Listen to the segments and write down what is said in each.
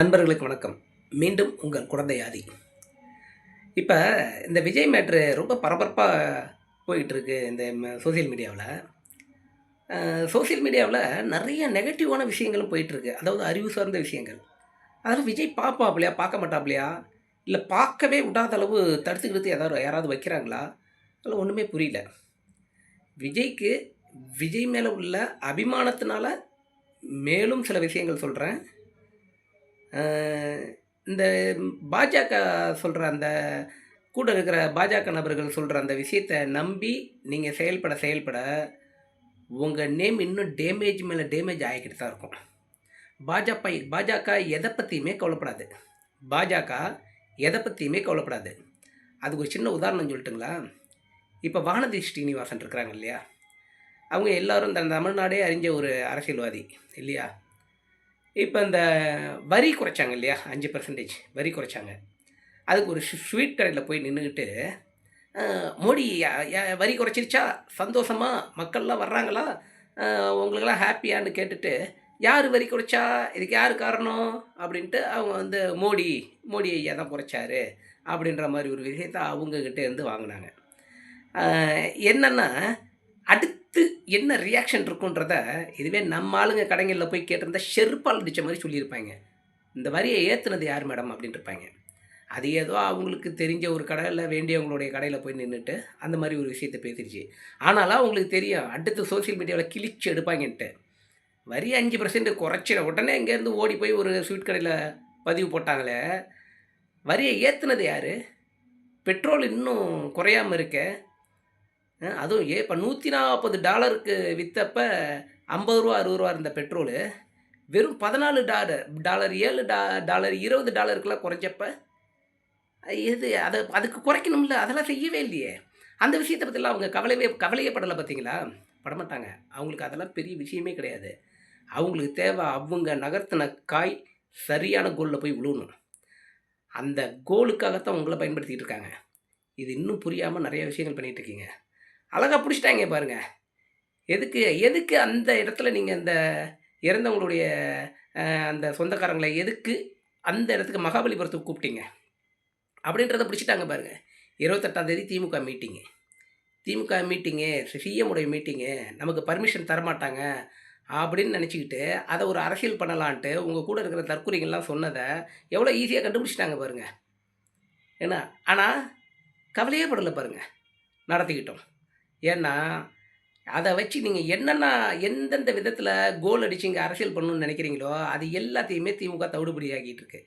நண்பர்களுக்கு வணக்கம். மீண்டும் உங்கள் குழந்தையாதி இப்போ இந்த விஜய் மேட்ரு ரொம்ப பரபரப்பாக போயிட்டுருக்கு இந்த சோசியல் மீடியாவில் சோசியல் மீடியாவில் நிறைய நெகட்டிவான விஷயங்களும் போயிட்டுருக்கு. அதாவது அறிவு சார்ந்த விஷயங்கள். அதனால் விஜய் பார்ப்பாப்லையா பார்க்க மாட்டாப்லையா? இல்லை பார்க்கவே விடாத அளவு தடுத்துக்கிட்டு ஏதாவது யாராவது வைக்கிறாங்களா? அதில் ஒன்றுமே புரியல. விஜய்க்கு விஜய் மேலே உள்ள அபிமானத்தினால மேலும் சில விஷயங்கள் சொல்கிறேன் இந்த பாஜக சொல்கிற அந்த கூட இருக்கிற பாஜக நபர்கள் சொல்கிற அந்த விஷயத்தை நம்பி நீங்கள் செயல்பட செயல்பட உங்கள் நேம் இன்னும் டேமேஜ் மேலே டேமேஜ் ஆகிக்கிட்டு தான் இருக்கும். பாஜக பாஜக எதை பற்றியுமே கவலைப்படாது. பாஜக எதை பற்றியுமே கவலைப்படாது. அதுக்கு ஒரு சின்ன உதாரணம் சொல்லிட்டுங்களா? இப்போ வானதி ஸ்ரீனிவாசன் இருக்கிறாங்க இல்லையா? அவங்க எல்லாரும் இந்த தமிழ்நாடே அறிஞ்ச ஒரு அரசியல்வாதி இல்லையா? இப்போ இந்த வரி குறைச்சாங்க இல்லையா? அஞ்சு பர்சன்டேஜ் வரி குறைச்சாங்க. அதுக்கு ஒரு ஸ்வீட் கடையில் போய் நின்றுக்கிட்டு மோடி வரி குறைச்சிருச்சா? சந்தோஷமா? மக்கள்லாம் வர்றாங்களா? உங்களுக்கெல்லாம் ஹாப்பியான்னு கேட்டுட்டு யார் வரி குறைச்சா? இதுக்கு யார் காரணம்? அப்படின்ட்டு அவங்க வந்து மோடி மோடி ஐயா தான் குறைச்சாரு. அப்படின்ற மாதிரி ஒரு விஷயத்தை அவங்கக்கிட்டேருந்து வாங்கினாங்க. என்னென்னா அடுத்து என்ன ரியாக்ஷன் இருக்குன்றத இதுவே நம்ம ஆளுங்க கடைகளில் போய் கேட்டிருந்தா செருப்பால் அடித்த மாதிரி சொல்லியிருப்பாங்க. இந்த வரியை ஏற்றுனது யார் மேடம் அப்படின்னு இருப்பாங்க அது ஏதோ அவங்களுக்கு தெரிஞ்ச ஒரு கடையில் வேண்டியவங்களுடைய கடையில் போய் நின்றுட்டு அந்த மாதிரி ஒரு விஷயத்தை பேசிடுச்சு ஆனாலும் அவங்களுக்கு தெரியும் அடுத்து சோஷியல் மீடியாவில் கிழிச்சு எடுப்பாங்கன்ட்டு. வரி அஞ்சு பர்சன்ட் குறைச்சிட உடனே இங்கேருந்து ஓடி போய் ஒரு ஸ்வீட் கடையில் பதிவு போட்டாங்களே. வரியை ஏற்றுனது யார்? பெட்ரோல் இன்னும் குறையாமல் இருக்க. அதுவும் ஏ இப்போ நூற்றி நாற்பது டாலருக்கு விற்றப்ப ஐம்பது ரூபா அறுபது ரூபா இருந்த பெட்ரோலு. வெறும் பதினாலு டாலர் டாலர் ஏழு டா டாலர் இருபது டாலருக்குலாம் குறைஞ்சப்ப எது அதை அதுக்கு குறைக்கணும்ல அதெல்லாம் செய்யவே இல்லையே. அந்த விஷயத்தை பற்றிலாம் அவங்க கவலையே கவலையே படலை பார்த்தீங்களா? படமாட்டாங்க. அவங்களுக்கு அதெல்லாம் பெரிய விஷயமே கிடையாது. அவங்களுக்கு தேவை அவங்க நகர்த்தின காய் சரியான கோலில் போய் விழுணும் அந்த கோலுக்காகத்தான் உங்களை பயன்படுத்திகிட்டு இருக்காங்க. இது இன்னும் புரியாமல் நிறைய விஷயங்கள் பண்ணிகிட்டு இருக்கீங்க. அழகாக பிடிச்சிட்டாங்க பாருங்க. எதுக்கு எதுக்கு அந்த இடத்துல நீங்கள் அந்த இறந்தவங்களுடைய அந்த சொந்தக்காரங்களை எதுக்கு அந்த இடத்துக்கு மகாபலிபுரத்துக்கு கூப்பிட்டீங்க? அப்படின்றத பிடிச்சிட்டாங்க பாருங்கள் இருபத்தெட்டாம் தேதி திமுக மீட்டிங்கு திமுக மீட்டிங்கு சிஎம்முடைய மீட்டிங்கு நமக்கு பர்மிஷன் தரமாட்டாங்க அப்படின்னு நினச்சிக்கிட்டு அதை ஒரு அரசியல் பண்ணலான்ட்டு உங்கள் கூட இருக்கிற தற்கொலைகள்லாம் சொன்னதை எவ்வளோ ஈஸியாக கண்டுபிடிச்சிட்டாங்க பாருங்கள் ஏன்னா ஆனால் கவலையே படலை பாருங்க. நடத்திக்கிட்டோம். ஏன்னா அதை வச்சு நீங்கள் என்னென்ன எந்தெந்த விதத்தில் கோல் அடிச்சு இங்கே அரசியல் பண்ணணும்னு நினைக்கிறீங்களோ அது எல்லாத்தையுமே திமுக தவிடுபடியாகிட்டு இருக்கு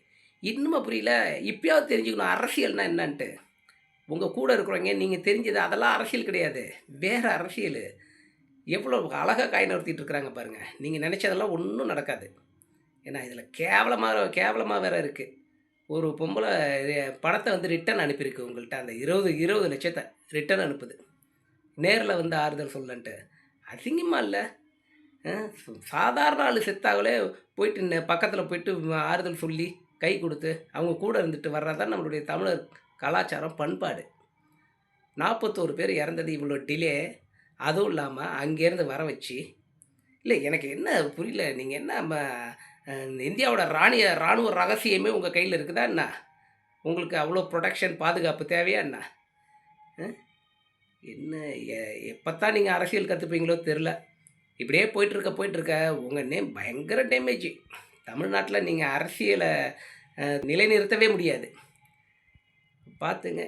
இன்னுமா புரியல இப்பயாவது தெரிஞ்சுக்கணும் அரசியல்னா என்னன்ட்டு. உங்கள் கூட இருக்கிறவங்க நீங்கள் தெரிஞ்சது அதெல்லாம் அரசியல் கிடையாது. வேறு அரசியல். எவ்வளோ அழகாக காய் நிறுத்திட்டு இருக்கிறாங்க பாருங்கள் நீங்கள் நினச்சதெல்லாம் ஒன்றும் நடக்காது. ஏன்னா இதில் கேவலமாக கேவலமாக வேறு இருக்குது ஒரு பொம்பளை பணத்தை வந்து ரிட்டர்ன் அனுப்பியிருக்கு உங்கள்கிட்ட அந்த இருபது இருபது லட்சத்தை ரிட்டர்ன் அனுப்புது. நேரில் வந்து ஆறுதல் சொல்லன்ட்டு. அசிங்கமா இல்லை. சாதாரண ஆள் செத்தாகலே போயிட்டு பக்கத்தில் போயிட்டு ஆறுதல் சொல்லி கை கொடுத்து அவங்க கூட இருந்துட்டு வர்றதான் நம்மளுடைய தமிழர் கலாச்சாரம் பண்பாடு. நாற்பத்தோரு பேர் இறந்தது இவ்வளோ டிலே. அதுவும் இல்லாமல் அங்கேருந்து வர வச்சு இல்லை எனக்கு என்ன புரியல நீங்கள் என்ன நம்ம இந்தியாவோட ராணிய இராணுவ ரகசியமே உங்கள் கையில் இருக்குதா என்ன? உங்களுக்கு அவ்வளோ ப்ரொடெக்ஷன் பாதுகாப்பு தேவையா என்ன? என்ன எப்போ தான் நீங்கள் அரசியல் கற்றுப்பீங்களோ தெரில. இப்படியே போயிட்டுருக்க போயிட்டுருக்க உங்கள் நேம் பயங்கர டேமேஜ் தமிழ்நாட்டில் நீங்கள் அரசியலை நிலைநிறுத்தவே முடியாது. பார்த்துங்க